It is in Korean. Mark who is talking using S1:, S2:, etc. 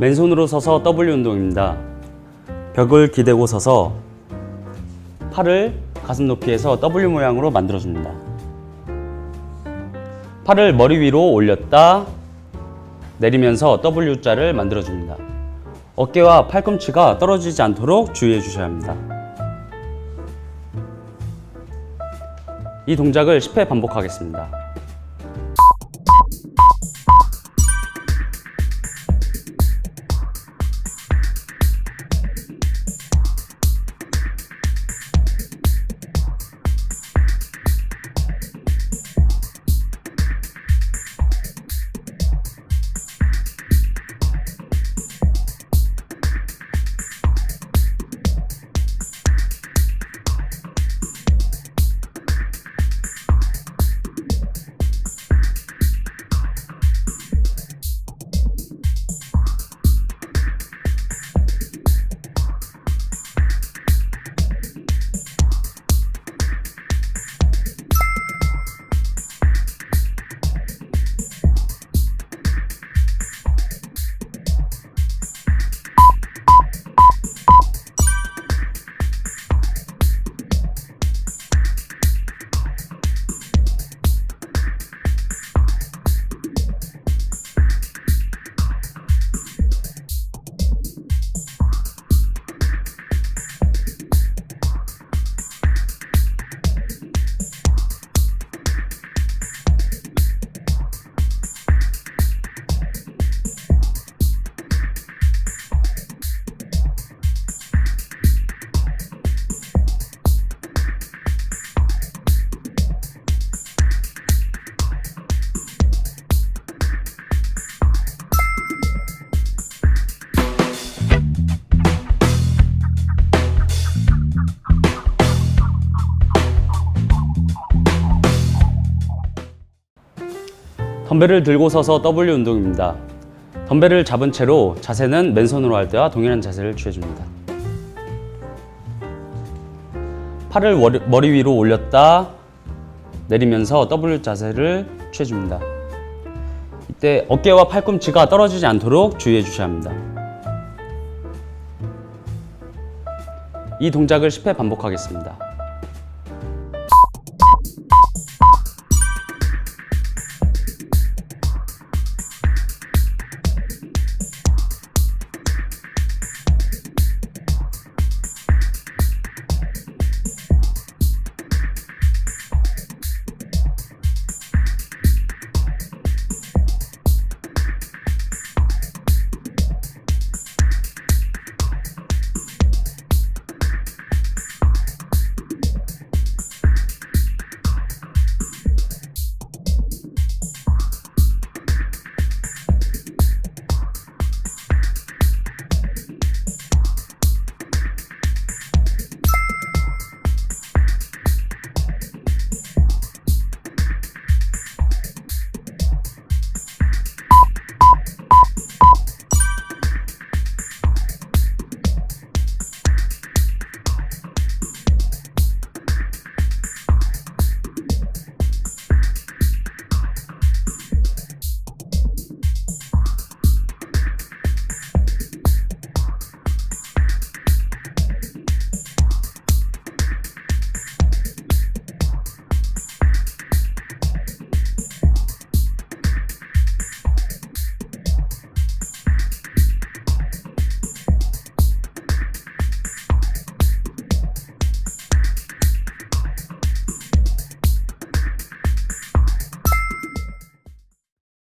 S1: 맨손으로 서서 W 운동입니다. 벽을 기대고 서서 팔을 가슴 높이에서 W 모양으로 만들어줍니다. 팔을 머리 위로 올렸다 내리면서 W자를 만들어줍니다. 어깨와 팔꿈치가 떨어지지 않도록 주의해 주셔야 합니다. 이 동작을 10회 반복하겠습니다. 덤벨을 들고 서서 W 운동입니다. 덤벨을 잡은 채로 자세는 맨손으로 할 때와 동일한 자세를 취해줍니다. 팔을 머리, 머리 위로 올렸다 내리면서 W 자세를 취해줍니다. 이때 어깨와 팔꿈치가 떨어지지 않도록 주의해 주셔야 합니다. 이 동작을 10회 반복하겠습니다.